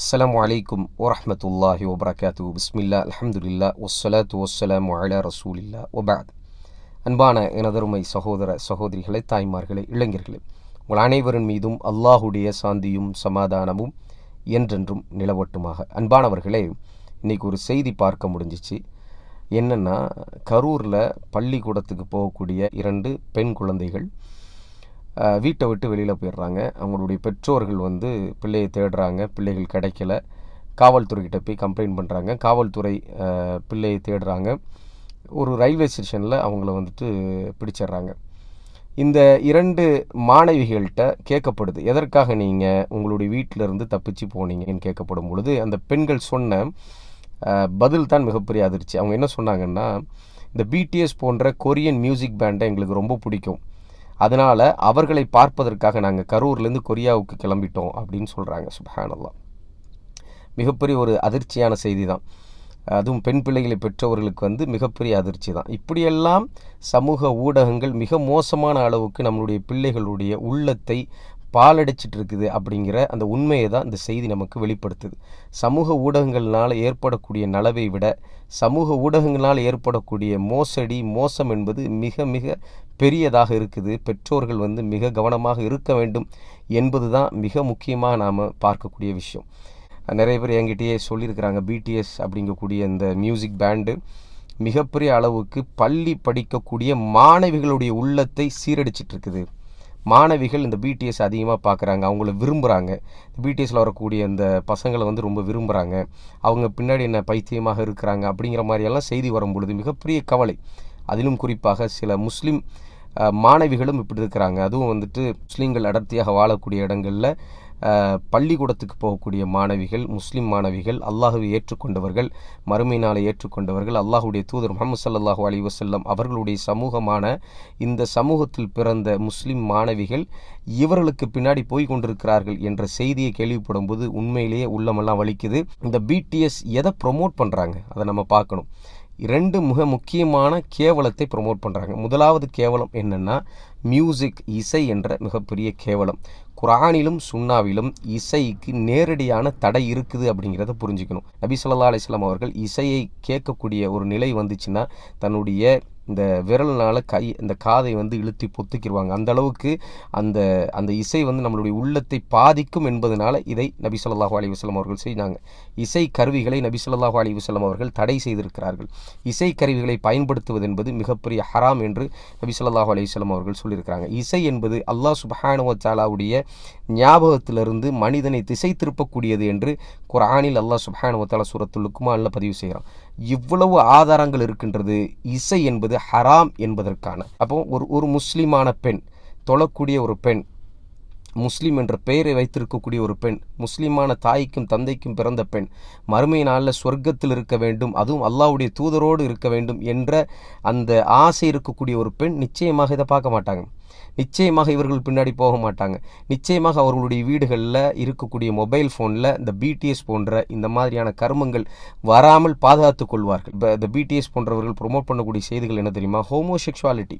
அஸ்லாம் வலைக்கும் வரமத்துல்லாஹி வபரகாத்து பிஸ்மில்லா அலமதுல்லா வஸ்ஸலாத்து வஸ்ஸலாமு அலா ரசூலில்லா ஒபாத் அன்பான எனதருமை சகோதர சகோதரிகளை தாய்மார்களே இளைஞர்களே உங்கள் அனைவரின் மீதும் அல்லாஹுடைய சாந்தியும் சமாதானமும் என்றென்றும் நிலவட்டுமாக. அன்பானவர்களே இன்றைக்கி ஒரு செய்தி பார்க்க முடிஞ்சிச்சு. என்னென்னா கரூரில் பள்ளிக்கூடத்துக்கு போகக்கூடிய இரண்டு பெண் குழந்தைகள் வீட்டை விட்டு வெளியில் போயிடுறாங்க. அவங்களுடைய பெற்றோர்கள் வந்து பிள்ளையை தேடுறாங்க. பிள்ளைகள் கிடைக்கல. காவல்துறைக்கிட்ட போய் கம்ப்ளைண்ட் பண்ணுறாங்க காவல்துறை பிள்ளையை தேடுறாங்க. ஒரு ரயில்வே ஸ்டேஷனில் அவங்கள வந்துட்டு பிடிச்சிடுறாங்க. இந்த இரண்டு மாணவிகள்கிட்ட கேட்கப்படுது. எதற்காக நீங்கள் உங்களுடைய வீட்டிலேருந்து தப்பிச்சு போனீங்கன்னு கேட்கப்படும் பொழுது அந்த பெண்கள் சொன்ன பதில் தான் மிகப்பெரிய அதிர்ச்சி. அவங்க என்ன சொன்னாங்கன்னா இந்த பிடிஎஸ் போன்ற கொரியன் மியூசிக் பேண்டை எங்களுக்கு ரொம்ப பிடிக்கும். அதனால் அவர்களை பார்ப்பதற்காக நாங்கள் கரூர்லேருந்து கொரியாவுக்கு கிளம்பிட்டோம் அப்படின்னு சொல்கிறாங்க சுபஹானல்லாம் மிகப்பெரிய ஒரு அதிர்ச்சியான செய்தி தான் அதுவும் பெண் பிள்ளைகளை பெற்றவர்களுக்கு வந்து மிகப்பெரிய அதிர்ச்சி தான் இப்படியெல்லாம் சமூக ஊடகங்கள் மிக மோசமான அளவுக்கு நம்மளுடைய பிள்ளைகளுடைய உள்ளத்தை பாலடிச்சிட்டு இருக்குது அப்படிங்கிற அந்த உண்மையை தான் இந்த செய்தி நமக்கு வெளிப்படுத்துது. சமூக ஊடகங்களினால் ஏற்படக்கூடிய நலவை விட சமூக ஊடகங்களால் ஏற்படக்கூடிய மோசடி மோசம் என்பது மிக மிக பெரியதாக இருக்குது. பெற்றோர்கள் வந்து மிக கவனமாக இருக்க வேண்டும் என்பது தான் மிக முக்கியமாக நாம் பார்க்கக்கூடிய விஷயம். நிறைய பேர் என்கிட்டயே சொல்லியிருக்கிறாங்க பிடிஎஸ் அப்படிங்கக்கூடிய இந்த மியூசிக் பேண்டு மிகப்பெரிய அளவுக்கு பள்ளி படிக்கக்கூடிய மாணவிகளுடைய உள்ளத்தை சீரடிச்சிட்டு இருக்குது மாணவிகள் இந்த பிடிஎஸ் அதிகமாக பார்க்குறாங்க அவங்கள விரும்புகிறாங்க பிடிஎஸில் வரக்கூடிய இந்த பசங்களை வந்து ரொம்ப விரும்புகிறாங்க அவங்க பின்னாடி என்ன பைத்தியமாக இருக்கிறாங்க அப்படிங்கிற மாதிரியெல்லாம் செய்தி வரும் பொழுது மிகப்பெரிய கவலை. அதிலும் குறிப்பாக சில முஸ்லீம் மாணவிகளும் இப்படி இருக்கிறாங்க. அதுவும் வந்துட்டு முஸ்லீம்கள் அடர்த்தியாக வாழக்கூடிய இடங்களில் பள்ளிக்கூடத்துக்கு போகக்கூடிய மாணவிகள் முஸ்லீம் மாணவிகள் அல்லாஹுவை ஏற்றுக்கொண்டவர்கள் மறுமை நாளை ஏற்றுக்கொண்டவர்கள் அல்லாஹுடைய தூதர் முகமது சல்லாஹூ அலி வசல்லம் அவர்களுடைய சமூகமான இந்த சமூகத்தில் பிறந்த முஸ்லீம் மாணவிகள் இவர்களுக்கு பின்னாடி போய் கொண்டிருக்கிறார்கள் என்ற செய்தியை கேள்விப்படும் போது உண்மையிலேயே உள்ளமெல்லாம் வலிக்குது. இந்த பிடிஎஸ் எதை ப்ரொமோட் பண்ணுறாங்க அதை நம்ம பார்க்கணும். ரெண்டு மிக முக்கியமான கேவலத்தை ப்ரொமோட் பண்ணுறாங்க முதலாவது கேவலம் என்னென்னா மியூசிக் இசை என்ற மிகப்பெரிய கேவலம். குரானிலும் சுண்ணாவிலும் இசைக்கு நேரடியான தடை இருக்குது அப்படிங்கிறத புரிஞ்சுக்கணும். நபி சொல்லா அலிஸ்லாம் அவர்கள் இசையை கேட்கக்கூடிய ஒரு நிலை வந்துச்சுன்னா தன்னுடைய இந்த விரல்னால் கை இந்த காதை வந்து இழுத்தி பொத்துக்கிடுவாங்க அந்த அளவுக்கு அந்த அந்த இசை வந்து நம்மளுடைய உள்ளத்தை பாதிக்கும் என்பதனால இதை நபி சொல்லாஹு அலி வஸல்லம் அவர்கள் செய்தாங்க. இசை கருவிகளை நபி சொல்லாஹு அலி வஸல்லம் அவர்கள் தடை செய்திருக்கிறார்கள். இசை கருவிகளை பயன்படுத்துவது என்பது மிகப்பெரிய ஹராம் என்று நபி சொல்லாஹு அலி வஸ்லம் அவர்கள் சொல்லியிருக்கிறாங்க. இசை என்பது அல்லாஹ் சுபஹானுவத்தாலாவுடைய ஞாபகத்திலிருந்து மனிதனை திசை திருப்பக்கூடியது என்று குரானில் அல்லாஹ் சுபஹானுவத்தாலா வ தஆலா பதிவு செய்கிறான். இவ்வளவு ஆதாரங்கள் இருக்கின்றது இசை என்பது ஹராம் என்பதற்கான. அப்போ ஒரு ஒரு முஸ்லிமான பெண் தொழக்கூடிய ஒரு பெண் முஸ்லீம் என்ற பெயரை வைத்திருக்கக்கூடிய ஒரு பெண் முஸ்லீமான தாய்க்கும் தந்தைக்கும் பிறந்த பெண் மறுமை நாளில் சொர்க்கத்தில் இருக்க வேண்டும் அதுவும் அல்லாவுடைய தூதரோடு இருக்க வேண்டும் என்ற அந்த ஆசை இருக்கக்கூடிய ஒரு பெண் நிச்சயமாக இதை பார்க்க மாட்டாங்க. நிச்சயமாக இவர்கள் பின்னாடி போக மாட்டாங்க. நிச்சயமாக அவர்களுடைய வீடுகளில் இருக்கக்கூடிய மொபைல் ஃபோனில் இந்த பிடிஎஸ் போன்ற இந்த மாதிரியான கர்மங்கள் வராமல் பாதுகாத்துக் கொள்வார்கள். இப்போ இந்த பிடிஎஸ் போன்றவர்கள் ப்ரொமோட் பண்ணக்கூடிய செய்திகள் என்ன தெரியுமா? ஹோமோசெக்ஷுவாலிட்டி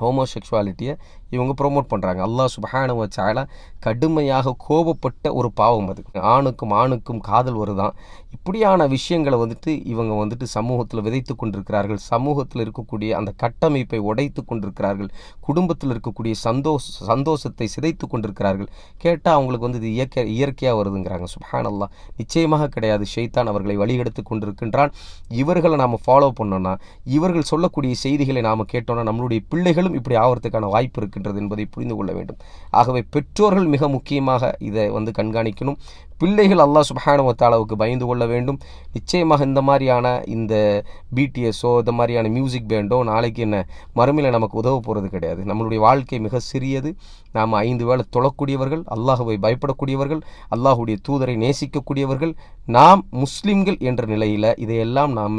ஹோமோசெக்ஷுவாலிட்டியை இவங்க ப்ரோமோட் பண்ணுறாங்க அல்லாஹ் சுபஹானஹு வச்சால கடுமையாக கோபப்பட்ட ஒரு பாவம் அது. ஆணுக்கும் ஆணுக்கும் காதல் வருதான் இப்படியான விஷயங்களை வந்துட்டு இவங்க வந்துட்டு சமூகத்தில் விதைத்து கொண்டிருக்கிறார்கள். சமூகத்தில் இருக்கக்கூடிய அந்த கட்டமைப்பை உடைத்து கொண்டிருக்கிறார்கள். குடும்பத்தில் இருக்கக்கூடிய சந்தோஷ சந்தோஷத்தை சிதைத்து கொண்டிருக்கிறார்கள். கேட்டால் அவங்களுக்கு வந்து இது இயற்கை இயற்கையாக வருதுங்கிறாங்க. சுபஹான் அல்லா நிச்சயமாக கிடையாது. ஷைத்தான் அவர்களை வழிகெடுத்து கொண்டிருக்கின்றான். இவர்களை நாம் ஃபாலோ பண்ணோன்னா இவர்கள் சொல்லக்கூடிய செய்திகளை நாம் கேட்டோன்னா நம்மளுடைய பிள்ளைகள் பிள்ளைகளும் இப்படி ஆகிறதுக்கான வாய்ப்பு இருக்கின்றது என்பதை புரிந்து கொள்ள வேண்டும். ஆகவே பெற்றோர்கள் மிக முக்கியமாக இதை வந்து கண்காணிக்கணும். பிள்ளைகள் அல்லாஹ் சுப்ஹானஹு பயந்து கொள்ள வேண்டும். நிச்சயமாக இந்த மாதிரியான இந்த பிடிஎஸோ இந்த மாதிரியான மியூசிக் பேண்டோ நாளைக்கு என்ன மறுமையில் நமக்கு உதவ போகிறது கிடையாது. நம்மளுடைய வாழ்க்கை மிக சிறியது. நாம் ஐந்து வேளை தொழக்கூடியவர்கள் அல்லாஹுவை பயப்படக்கூடியவர்கள் அல்லாஹுடைய தூதரை நேசிக்கக்கூடியவர்கள் நாம் முஸ்லீம்கள் என்ற நிலையில் இதையெல்லாம் நாம்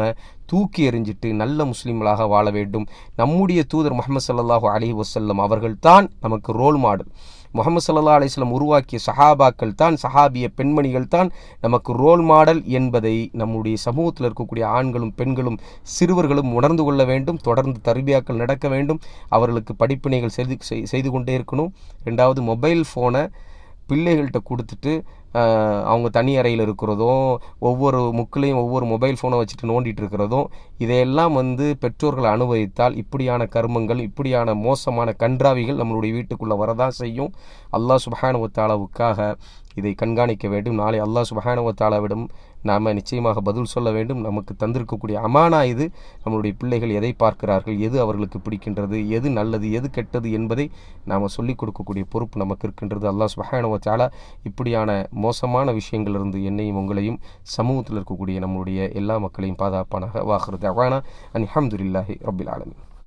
தூக்கி எறிஞ்சிட்டு நல்ல முஸ்லீம்களாக வாழ வேண்டும். நம்முடைய தூதர் முகமது சல்லாஹூ அலி வசல்லம் அவர்கள் அவர்கள்தான் நமக்கு ரோல் மாடல் முகமது சல்லா அலிஸ்லாம் உருவாக்கிய சஹாபாக்கள் தான் சஹாபிய பெண்மணிகள் தான் நமக்கு ரோல் மாடல் என்பதை நம்முடைய சமூகத்தில் இருக்கக்கூடிய ஆண்களும் பெண்களும் சிறுவர்களும் உணர்ந்து கொள்ள வேண்டும் தொடர்ந்து தர்பியாக்கள் நடக்க வேண்டும். அவர்களுக்கு படிப்பினைகள் செய்து செய்- செய்து கொண்டே இருக்கணும். ரெண்டாவது மொபைல் ஃபோனை பிள்ளைகள்கிட்ட கொடுத்துட்டு அவங்க தனி அறையில் இருக்கிறதும் ஒவ்வொரு முக்கிலையும் ஒவ்வொரு மொபைல் ஃபோனை வச்சுட்டு நோண்டிட்டு இருக்கிறதும் இதையெல்லாம் வந்து பெற்றோர்கள் அனுபவித்தால் இப்படியான கர்மங்கள் இப்படியான மோசமான கன்றாவிகள் நம்மளுடைய வீட்டுக்குள்ளே வரதான் செய்யும். அல்லாஹ் சுபஹானுவத்தாலாவுக்காக இதை கண்காணிக்க வேண்டும். நாளை அல்லாஹ் சுபஹானவத்தாலாவிடம் நாம் நிச்சயமாக பதில் சொல்ல வேண்டும். நமக்கு தந்திருக்கக்கூடிய அமானா இது. நம்மளுடைய பிள்ளைகள் எதை பார்க்கிறார்கள்? எது அவர்களுக்கு பிடிக்கின்றது? எது நல்லது? எது கெட்டது? என்பதை நாம் சொல்லிக் கொடுக்கக்கூடிய பொறுப்பு நமக்கு இருக்கின்றது. அல்லாஹ் சுபஹானவத்தாலா இப்படியான மோசமான விஷயங்களிலிருந்து என்னையும் உங்களையும் சமூகத்தில் இருக்கக்கூடிய நம்மளுடைய எல்லா மக்களையும் பாதுகாப்பானாக. வாகிறது அவானா அன் ஹம்துல்லாஹி ரபில் ஆலமின்.